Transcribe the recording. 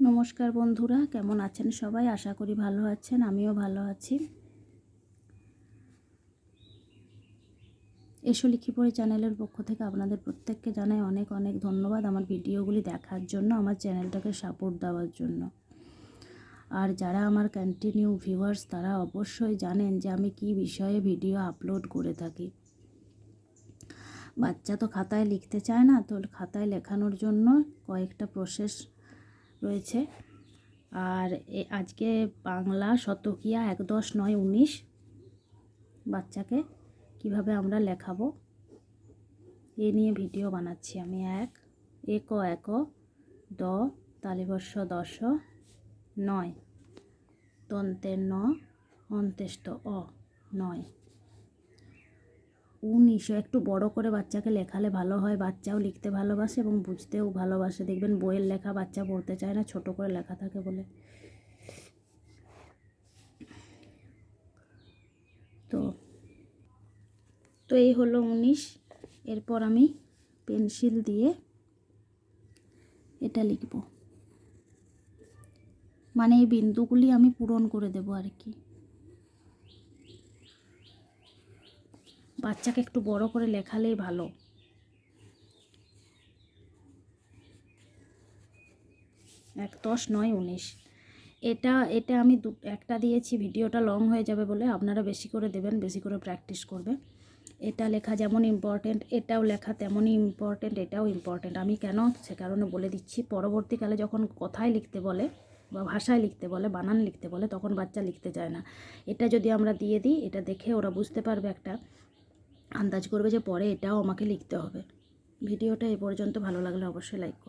নমস্কার বন্ধুরা, কেমন আছেন সবাই? আশা করি ভালো আছেন, আমিও ভালো আছি। এসো লিখি পড়ি চ্যানেলের পক্ষ থেকে আপনাদের প্রত্যেককে জানাই অনেক অনেক ধন্যবাদ আমার ভিডিওগুলি দেখার জন্য, আমার চ্যানেলটাকে সাপোর্ট দেওয়ার জন্য। আর যারা আমার কন্টিনিউ ভিউয়ার্স তারা অবশ্যই জানেন যে আমি কি বিষয়ে ভিডিও আপলোড করে থাকি। বাচ্চা তো খাতায় লিখতে চায় না, তো খাতায় লেখানোর জন্য কয়েকটা প্রসেস রয়েছে। আর আজকে বাংলা শতকিয়া এক দশ নয় উনিশ বাচ্চাকে কীভাবে আমরা লেখাবো, এ নিয়ে ভিডিও বানাচ্ছি আমি এক। এক এক, দ, তালিবর্ষ, দশ, নয়। তন্তের ন অন্ত্যেষ্ট অ, নয়। উনিশও একটু বড় করে বাচ্চাকে লেখালে ভালো হয়। বাচ্চাও লিখতে ভালোবাসে এবং বুঝতেও ভালোবাসে। দেখবেন বইয়ের লেখা বাচ্চা পড়তে চায় না, ছোট করে লেখা থাকে বলে। তো তো এই হলো উনিশ। এরপর আমি পেন্সিল দিয়ে এটা লিখব। মানে এই বিন্দুগুলি আমি পূরণ করে দেবো আর কি বাচ্চাকে একটু বড় করে লেখালেই ভালো। এক দশ নয় উনিশ। এটা এটা আমি দু, একটা দিয়েছি, ভিডিওটা লং হয়ে যাবে বলে আপনারা বেশি করে দেবেন, বেশি করে প্র্যাকটিস করবে। এটা লেখা যেমন ইম্পর্টেন্ট এটাও লেখা তেমনই ইম্পর্টেন্ট এটাও ইম্পর্টেন্ট আমি কেন সে কারণে বলে দিচ্ছি, পরবর্তীকালে যখন কথায় লিখতে বলে বা ভাষায় লিখতে বলে, বানান লিখতে বলে, তখন বাচ্চা লিখতে চায় না। এটা যদি আমরা দিয়ে দিই, এটা দেখে ওরা বুঝতে পারবে একটা আন্দাজ করবে যে পরে এটাও আমাকে লিখতে হবে। ভিডিওটা এ পর্যন্ত ভালো লাগলে অবশ্যই লাইক করুন